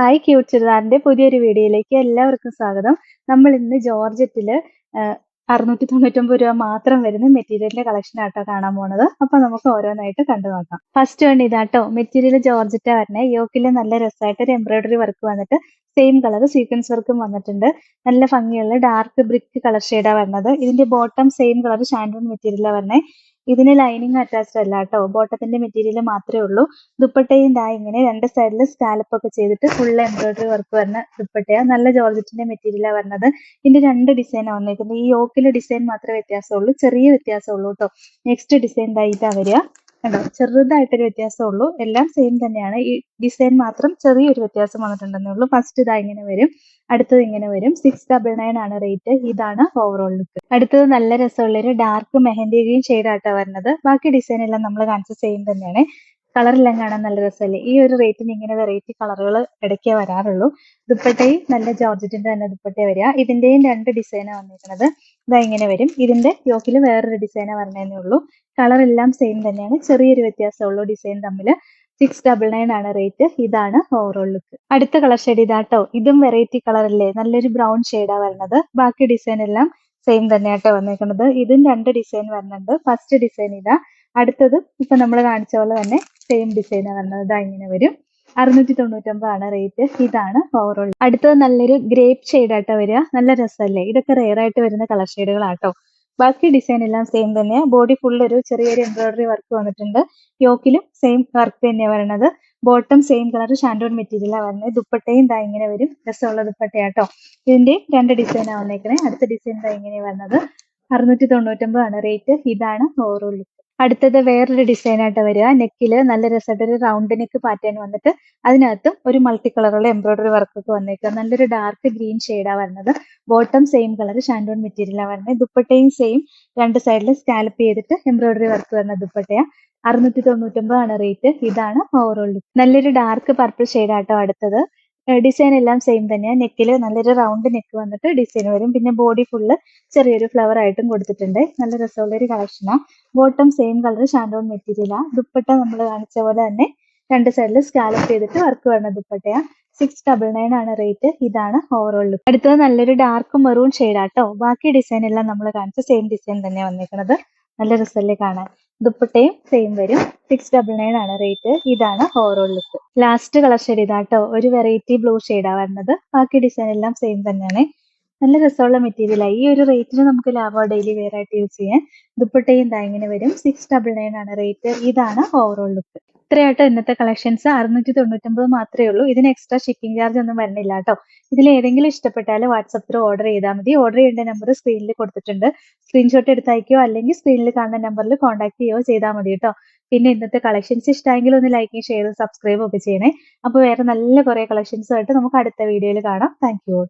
Hi cute ചുരിദാറിന്റെ പുതിയൊരു വീഡിയോയിലേക്ക് എല്ലാവർക്കും സ്വാഗതം. നമ്മൾ ഇന്ന് ജോർജറ്റിൽ അറുന്നൂറ്റി തൊണ്ണൂറ്റൊമ്പത് രൂപ മാത്രം വരുന്ന മെറ്റീരിയലിന്റെ കളക്ഷൻ ആട്ടോ കാണാൻ പോണത്. അപ്പൊ നമുക്ക് ഓരോന്നായിട്ട് കണ്ടു നോക്കാം. ഫസ്റ്റ് വേണ്ട ഇതാട്ടോ. മെറ്റീരിയൽ ജോർജറ്റ വരണേ യോക്കിൽ നല്ല രസമായിട്ട് ഒരു എംബ്രോയിഡറി വർക്ക് വന്നിട്ട് സെയിം കളർ സീക്വൻസ് വർക്കും വന്നിട്ടുണ്ട്. നല്ല ഭംഗിയുള്ള ഡാർക്ക് ബ്രിക്ക് കളർ ഷെയ്ഡാണ് വരുന്നത്. ഇതിന്റെ ബോട്ടം സെയിം കളർ ഷാൻഡോൺ മെറ്റീരിയലാണ് വരണേ ഇതിന് ലൈനിങ് അറ്റാച്ച്ഡ് അല്ല കേട്ടോ ബോട്ടത്തിന്റെ മെറ്റീരിയൽ മാത്രമേ ഉള്ളൂ. ദുപ്പട്ടയും ദാ ഇങ്ങനെ രണ്ട് സൈഡിൽ സ്കാലപ്പ് ഒക്കെ ചെയ്തിട്ട് ഫുൾ എംബ്രോയിഡറി വർക്ക് വരുന്ന ദുപ്പട്ടയാ. നല്ല ജോർജറ്റിന്റെ മെറ്റീരിയലാണ് വരുന്നത്. ഇതിന്റെ രണ്ട് ഡിസൈനാണ് വന്നേക്കുന്നത്. ഈ യോക്കിലെ ഡിസൈൻ മാത്രമേ വ്യത്യാസമുള്ളൂ. ചെറിയ വ്യത്യാസമുള്ളൂ കേട്ടോ നെക്സ്റ്റ് ഡിസൈൻ ദാ ഇതാ വരിക. കണ്ടോ? ചെറുതായിട്ടൊരു വ്യത്യാസമേ ഉള്ളൂ എല്ലാം സെയിം തന്നെയാണ്. ഈ ഡിസൈൻ മാത്രം ചെറിയൊരു വ്യത്യാസം വന്നിട്ടുണ്ടെന്നേ ഉള്ളൂ. ഫസ്റ്റ് ഇതാ ഇങ്ങനെ വരും. അടുത്തത് ഇങ്ങനെ വരും. സിക്സ് ഡബിൾ നയൻ ആണ് റേറ്റ് ഇതാണ് ഓവറോൾ ലുക്ക് അടുത്തത് നല്ല രസമുള്ളൊരു ഡാർക്ക് മെഹന്തി ഗ്രീൻ ഷെയ്ഡായിട്ടാണ് വരുന്നത്. ബാക്കി ഡിസൈൻ എല്ലാം നമ്മൾ കാണിച്ച സെയിം തന്നെയാണ്. കളറെല്ലാം കാണാൻ നല്ല രസമല്ലേ? ഈ ഒരു റേറ്റിന് ഇങ്ങനെ വെറൈറ്റി കളറുകൾ ഇടയ്ക്കേ വരാറുള്ളൂ. ദുപ്പട്ടയും നല്ല ജോർജറ്റിന്റെ തന്നെ ദുപ്പട്ട വരിക. ഇതിന്റെയും രണ്ട് ഡിസൈനാണ് വന്നിരിക്കുന്നത്. ഇതാ ഇങ്ങനെ വരും. ഇതിന്റെ യോക്കിൽ വേറൊരു ഡിസൈനാണ് വരണേന്നേ ഉള്ളൂ. കളർ എല്ലാം സെയിം തന്നെയാണ്. ചെറിയൊരു വ്യത്യാസമുള്ളൂ ഡിസൈൻ തമ്മിൽ സിക്സ് ഡബിൾ നയൻ ആണ് റേറ്റ് ഇതാണ് ഓവറോൾ ലുക്ക് അടുത്ത കളർ ഷെയ്ഡ് ഇതാട്ടോ ഇതും വെറൈറ്റി കളർ അല്ലേ? നല്ലൊരു ബ്രൗൺ ഷെയ്ഡാണ് വരുന്നത് ബാക്കി ഡിസൈൻ എല്ലാം സെയിം തന്നെയാട്ടോ വന്നേക്കുന്നത്. ഇതും രണ്ട് ഡിസൈൻ വരുന്നുണ്ട് ഫസ്റ്റ് ഡിസൈൻ ഇതാ. അടുത്തത് ഇപ്പൊ നമ്മൾ കാണിച്ച പോലെ തന്നെ സെയിം ഡിസൈനാണ് വരുന്നത് ഇതാ ഇങ്ങനെ വരും. അറുന്നൂറ്റി ആണ് റേറ്റ് ഇതാണ് ഓവറോൾ അടുത്തത് നല്ലൊരു ഗ്രേപ്പ് ഷെയ്ഡ് ആട്ടോ വരിക. നല്ല രസമല്ലേ? ഇതൊക്കെ റെയർ ആയിട്ട് വരുന്ന കളർ ഷെയ്ഡുകളാട്ടോ ബാക്കി ഡിസൈൻ എല്ലാം സെയിം തന്നെയാണ് ബോഡി ഫുൾ ഒരു ചെറിയൊരു എംബ്രോയിഡറി വർക്ക് വന്നിട്ടുണ്ട്. യോക്കിലും സെയിം വർക്ക് തന്നെയാണ് വരുന്നത് ബോട്ടം സെയിം കളർ ഷാൻഡോൺ മെറ്റീരിയലാണ് വരുന്നത് ദുപ്പട്ടയും ദാ ഇങ്ങനെ വരും. രസമുള്ള ദുപ്പട്ടയാട്ടോ. ഇതിന്റെ രണ്ട് ഡിസൈനാണ് വന്നേക്കണേ. അടുത്ത ഡിസൈൻ ദാ ഇങ്ങനെ വരുന്നത് അറുന്നൂറ്റി തൊണ്ണൂറ്റൊമ്പതാണ് റേറ്റ് ഇതാണ് ഓവറോൾ ലുക്ക് അടുത്തത് വേറൊരു ഡിസൈൻ ആയിട്ട് വരിക. നെക്കിൽ നല്ല രസമായിട്ട് ഒരു റൗണ്ട് നെക്ക് പാറ്റേൺ വന്നിട്ട് അതിനകത്തും ഒരു മൾട്ടി കളറുള്ള എംബ്രോയിഡറി വർക്ക് ഒക്കെ വന്നേക്കുക. നല്ലൊരു ഡാർക്ക് ഗ്രീൻ ഷെയ്ഡാണ് വരുന്നത്. ബോട്ടം സെയിം കളർ ഷാൻഡോൺ മെറ്റീരിയലാണ് വരുന്നത്. ദുപ്പട്ടയും സെയിം രണ്ട് സൈഡിൽ സ്കാലപ്പ് ചെയ്തിട്ട് എംബ്രോയിഡറി വർക്ക് വരുന്ന ദുപ്പട്ടയാ. അറുന്നൂറ്റി തൊണ്ണൂറ്റൊമ്പതാണ് റേറ്റ് ഇതാണ് ഓവറോൾ നല്ലൊരു ഡാർക്ക് പർപ്പിൾ ഷെയ്ഡാട്ടോ അടുത്തത്. ഡിസൈൻ എല്ലാം സെയിം തന്നെയാണ് നെക്കിൽ നല്ലൊരു റൗണ്ട് നെക്ക് വന്നിട്ട് ഡിസൈൻ വരും. പിന്നെ ബോഡി ഫുള്ള് ചെറിയൊരു ഫ്ലവർ ആയിട്ടും കൊടുത്തിട്ടുണ്ട്. നല്ല രസമുള്ള ഒരു കളക്ഷനാണ് ബോട്ടം സെയിം കളർ ഷാൻഡോൺ മെറ്റീരിയലാണ് ദുപ്പട്ട നമ്മൾ കാണിച്ച പോലെ തന്നെ രണ്ട് സൈഡിൽ സ്കാലപ്പ് ചെയ്തിട്ട് വർക്ക് വരുന്ന ദുപ്പട്ടയാണ് സിക്സ് ഡബിൾ നയൻ ആണ് റേറ്റ് ഇതാണ് ഓവറോൾ ലുക്ക് അടുത്തത് നല്ലൊരു ഡാർക്ക് മെറൂൺ ഷെയ്ഡാട്ടോ ബാക്കി ഡിസൈൻ എല്ലാം നമ്മൾ കാണിച്ച സെയിം ഡിസൈൻ തന്നെ വന്നേക്കുന്നത് നല്ല റിസൾട്ട് കാണാൻ. ദുപ്പട്ടയും സെയിം വരും. സിക്സ് ഡബിൾ നയൻ ആണ് റേറ്റ് ഇതാണ് overall look last colour shade ഇതാട്ടോ. ഒരു വെറൈറ്റി ബ്ലൂ ഷെയ്ഡാണ് വരുന്നത്. ബാക്കി ഡിസൈൻ എല്ലാം സെയിം തന്നെയാണ്. നല്ല രസമുള്ള മെറ്റീരിയലാണ് ഈ ഒരു റേറ്റിന് നമുക്ക് ലാഭം ഡെയിലി വെയർ ആയിട്ട് യൂസ് ചെയ്യാം ദുപ്പട്ടയും ഇങ്ങനെ വരും. സിക്സ് ഡബിൾ നയൻ ആണ് റേറ്റ് ഇതാണ് ഓവറോൾ ലുക്ക് ഇത്രയാട്ടോ ഇന്നത്തെ കളക്ഷൻസ് അറുന്നൂറ്റി തൊണ്ണൂറ്റൊമ്പത് മാത്രമേ ഉള്ളൂ. ഇതിന് എക്സ്ട്രാ ഷിപ്പിംഗ് ചാർജ് ഒന്നും വരുന്നില്ല കേട്ടോ. ഇതിൽ ഏതെങ്കിലും ഇഷ്ടപ്പെട്ടാൽ വാട്സപ്പ് ത്രൂ ഓർഡർ ചെയ്താൽ മതി. ഓർഡർ ചെയ്യേണ്ട നമ്പർ സ്ക്രീനിൽ കൊടുത്തിട്ടുണ്ട്. സ്ക്രീൻഷോട്ട് എടുത്ത് അയക്കുകയോ അല്ലെങ്കിൽ സ്ക്രീനിൽ കാണുന്ന നമ്പറിൽ കോൺടാക്ട് ചെയ്യുകയോ ചെയ്താൽ മതി കേട്ടോ. പിന്നെ ഇന്നത്തെ കളക്ഷൻസ് ഇഷ്ടമെങ്കിൽ ഒന്ന് ലൈക്ക് ഷെയർ സബ്സ്ക്രൈബ് ഒക്കെ ചെയ്യണേ. അപ്പോൾ വേറെ നല്ല കുറേ കളക്ഷൻസുമായിട്ട് നമുക്ക് അടുത്ത വീഡിയോയിൽ കാണാം. Thank you